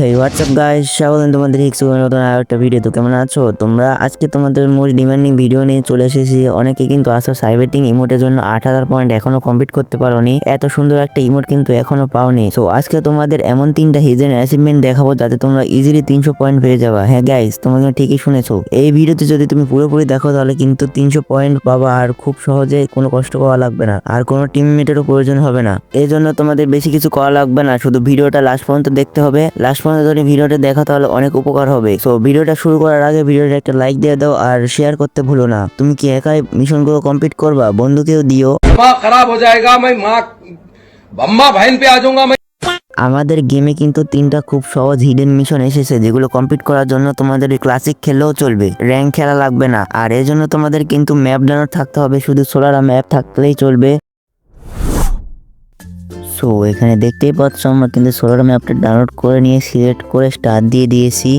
হেই WhatsApp guys স্বাগতম তোমাদের হিক্সু নতুন আর একটা ভিডিও তো কেমন আছো? তোমরা আজকে তোমাদের মোস্ট ডিমান্ডিং ভিডিও নিয়ে চলে এসেছি। অনেকে কিন্তু আসো সাইবেটিং ইমোটের জন্য আট হাজার পয়েন্ট এখনও কমপ্লিট করতে পারোনি। এত সুন্দর একটা ইমোট কিন্তু এখনও পাওনি। সো আজকে তোমাদের এমন তিনটা হিজেন অ্যাচিভমেন্ট দেখাবো যাতে তোমরা ইজিলি তিনশো পয়েন্ট পেয়ে যাবা। হ্যাঁ গাইস তোমরা কিন্তু ঠিকই শুনেছো। এই ভিডিওতে যদি তুমি পুরোপুরি দেখো, তাহলে কিন্তু তিনশো পয়েন্ট পাবা আর খুব সহজে কোনো কষ্ট করা লাগবে না। আর কোনো টিমমেটেরও প্রয়োজন হবে না। এই জন্য তোমাদের বেশি কিছু করা লাগবে না। শুধু ভিডিওটা লাস্ট পর্যন্ত দেখতে হবে। লাস্ট পর্যন্ত ধরে ভিডিওটা দেখা তাহলে অনেক উপকার হবে। তো ভিডিওটা শুরু করার আগে ভিডিওটা একটা লাইক দিয়ে দাও আর শেয়ার করতে ভুলো না। তুমি কি একাই মিশনগুলো কমপ্লিট করবা? বন্ধুকেও দিও। খারাপ হয়ে যায়গা আমি মা বাম্মা ভাইন পে আজুঙ্গা আমাদের গেমে কিন্তু তিনটা খুব সহজ হিডেন মিশন এসেছে যেগুলো কমপ্লিট করার জন্য তোমাদের ক্লাসিক খেলেও চলবে। র্যাঙ্ক খেলা লাগবে না। আর এর জন্য তোমাদের কিন্তু ম্যাপ ডানোর থাকতে হবে শুধু সোলারা ম্যাপ থাকলেই চলবে। সো এখানে দেখতেই পাচ্ছ আমরা কিন্তু সোলার ম্যাপটা ডাউনলোড করে নিয়ে সিলেক্ট করে স্টার্ট দিয়ে দিয়েছি।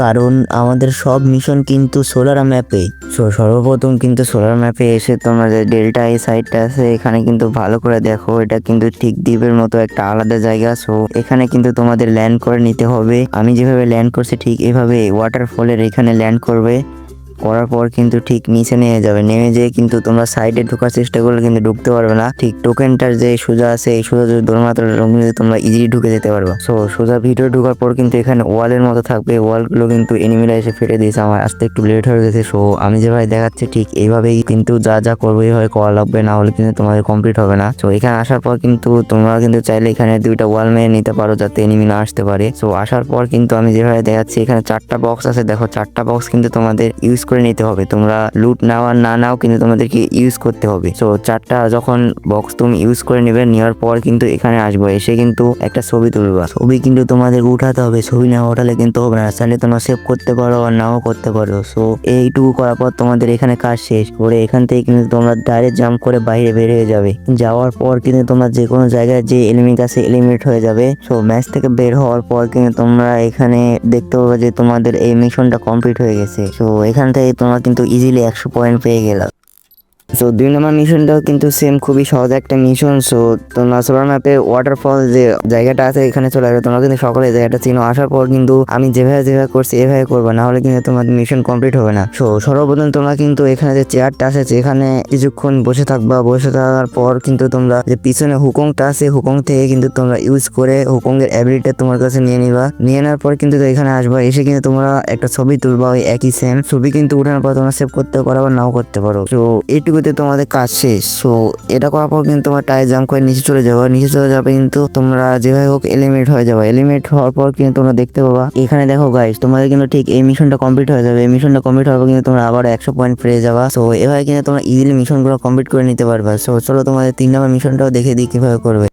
কারণ আমাদের সব মিশন কিন্তু সোলার ম্যাপে সো সর্বপ্রথম কিন্তু সোলার ম্যাপে এসে তোমরা যে ডেল্টা এই সাইডটা আছে, এখানে কিন্তু ভালো করে দেখো, এটা কিন্তু ঠিক দ্বীপের মতো একটা আলাদা জায়গা। সো এখানে কিন্তু তোমাদের ল্যান্ড করে নিতে হবে। আমি যেভাবে ল্যান্ড করছি, ঠিক এভাবে ওয়াটারফলের এখানে ল্যান্ড করবে। করার পর কিন্তু ঠিক নিচে নেমে যাবে। নেমে যেয়ে কিন্তু তোমরা সাইডে ঢোকার চেষ্টা করলে কিন্তু ঢুকতে পারবে না। ঠিক টোকেনটার যে সোজা আছে, এই সোজা যদি দৌড়মাত্রা কিন্তু তোমরা ইজিলি ঢুকে যেতে পারবে। সো সোজা ভিডিও ঢোকার পর কিন্তু এখানে ওয়ালের মতো থাকবে। ওয়ালগুলো কিন্তু এনিমিরা এসে ফেটে দিয়েছে। আমার আসতে একটু লেট হয়ে গেছে। সো আমি যেভাবে দেখাচ্ছি, ঠিক এইভাবেই কিন্তু যা যা করব, এইভাবে করা লাগবে। না হলে কিন্তু তোমাদের কমপ্লিট হবে না। সো এখানে আসার পর কিন্তু তোমরা কিন্তু চাইলে এখানে দুইটা ওয়াল মেরে নিতে পারো, যাতে এনিমি না আসতে পারে। সো আসার পর কিন্তু আমি যেভাবে দেখাচ্ছি, এখানে চারটা বক্স আছে। দেখো, চারটা বক্স কিন্তু তোমাদের ইউজ করে নিতে হবে। তোমরা লুট নাও আর না নাও কিন্তু তোমাদেরকে ইউজ করতে হবে। সো চারটা যখন বক্স তুমি ইউজ করে নেবে, নেওয়ার পর কিন্তু এখানে আসব। এসে কিন্তু একটা ছবি তুলবা। ছবি কিন্তু তোমাদের উঠাতে হবে। ছবি না ওঠালে কিন্তু হবে না। চাইলে তোমরা সেভ করতে পারো আর নাও করতে পারো। সো এইটুকু করার পর তোমাদের এখানে কাজ শেষ। করে এখান থেকে কিন্তু তোমরা ডাইরেক্ট জাম্প করে বাইরে বের হয়ে যাবে। যাওয়ার পর কিন্তু তোমরা যে কোনো জায়গায় যে এলিমিট আছে এলিমিট হয়ে যাবে। সো ম্যাচ থেকে বের হওয়ার পর কিন্তু তোমরা এখানে দেখতে পাবে যে তোমাদের এই মিশনটা কমপ্লিট হয়ে গেছে। সো এখান থেকে তোমরা কিন্তু ইজিলি একশো পয়েন্ট পেয়ে গেলা। সো দুই নম্বর মিশনটাও কিন্তু সেম খুবই সহজ একটা মিশন সো তোমরা সোলার ম্যাপে ওয়াটারফল যে জায়গাটা আছে এখানে চলে আসবে। তোমরা কিন্তু সকলে জায়গাটা চিনো। আসার পর কিন্তু আমি যেভাবে যেভাবে করছি, এভাবে করবে। না হলে কিন্তু তোমার মিশন কমপ্লিট হবে না। সো সর্বপ্রথম তোমরা কিন্তু এখানে যে চেয়ারটা আছে এখানে কিছুক্ষণ বসে থাকবা। বসে থাকার পর কিন্তু তোমরা যে পিছনে হুকংটা আছে, হুকং থেকে কিন্তু তোমরা ইউজ করে হুকংয়ের অ্যাবিলিটি তোমার কাছে নিয়ে নিবা। নিয়ে নেওয়ার পর কিন্তু এখানে আসবা। এসে কিন্তু তোমরা একটা ছবি তুলবা ওই একই সেম ছবি কিন্তু উঠানোর পর তোমরা সেভ করতে পারো বা নাও করতে পারো। তো এইটুকুতে তোমাদের কাজ শেষ। সো এটা করার পর কিন্তু তোমার টায়ার জাম্প করে নিচে চলে যাব। নিচে চলে যাবে কিন্তু তোমরা যেভাবে হোক এলিমিনেট হয়ে যাবে। এলিমিনেট হওয়ার পর কিন্তু তোমরা দেখতে পাবা। এখানে দেখো গাইস তোমাদের কিন্তু ঠিক এই মিশনটা কমপ্লিট হয়ে যাবে। এই মিশনটা কমপ্লিট হওয়ার পর কিন্তু তোমরা আবার একশো পয়েন্ট পেয়ে যাবা। সো এভাবে কিন্তু তোমরা ইজিলি মিশনগুলো কমপ্লিট করে নিতে পারবা। সো চলো তোমাদের তিন নম্বর মিশনটাও দেখে দিই কীভাবে করবে।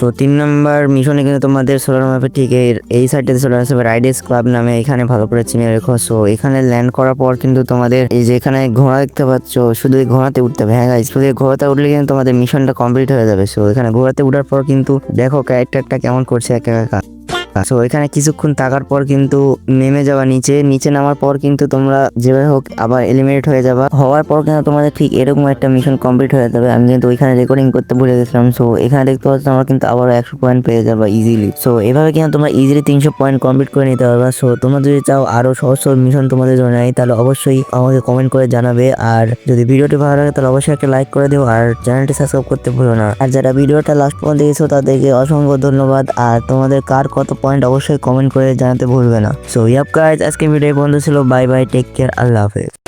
সো তিন নম্বর মিশনে কিন্তু তোমাদের সোলার ম্যাপে ঠিক এই এই সাইডটাতে ম্যাপে রাইডেস ক্লাব নামে এখানে ভালো করে চিনে রেখো। সো এখানে ল্যান্ড করার পর কিন্তু তোমাদের এই যে এখানে ঘোড়া দেখতে পাচ্ছ, শুধু এই ঘোড়াতে উঠতে হবে। হ্যাঁ গাইজ শুধু ঘোড়াতে উঠলে কিন্তু তোমাদের মিশনটা কমপ্লিট হয়ে যাবে। সো এখানে ঘোড়াতে উঠার পর কিন্তু দেখো ক্যারেক্টারটা কেমন করছে একা একা। সো এখানে কিছুক্ষণ থাকার পর কিন্তু নেমে যাওয়া নিচে। নিচে নামার পর কিন্তু তোমরা যেভাবে হোক আবার এলিমিনেট হয়ে যাবা। হওয়ার পর কিন্তু তোমাদের ঠিক এরকম একটা মিশন কমপ্লিট হয়ে যাবে। আমি কিন্তু ওইখানে রেকর্ডিং করতে ভুলে গেছিলাম। সো এখানে দেখতে পাচ্ছ তোমরা কিন্তু আবারও একশো পয়েন্ট পেয়ে যাবা ইজিলি সো এভাবে কিন্তু তোমরা ইজিলি তিনশো পয়েন্ট কমপ্লিট করে নিতে পারবা। সো তোমরা যদি চাও আরও সহজ সহজ মিশন তোমাদের জন্য নেই, তাহলে অবশ্যই আমাকে কমেন্ট করে জানাবে। আর যদি ভিডিওটি ভালো লাগে, তাহলে অবশ্যই একটা লাইক করে দিও। আর চ্যানেলটি সাবস্ক্রাইব করতে ভুলো না। আর যারা ভিডিওটা লাস্ট পর্যন্ত দেখেছ, তাদেরকে অসংখ্য ধন্যবাদ। আর তোমাদের কার কত পয়েন্ট অবশ্যই কমেন্ট করে জানাতে ভুলবে না। সো ইয়াপ গাইজ আজকে ভিডিও বন্ধ ছিল। বাই বাই টেক কেয়ার আল্লাহ হাফেজ।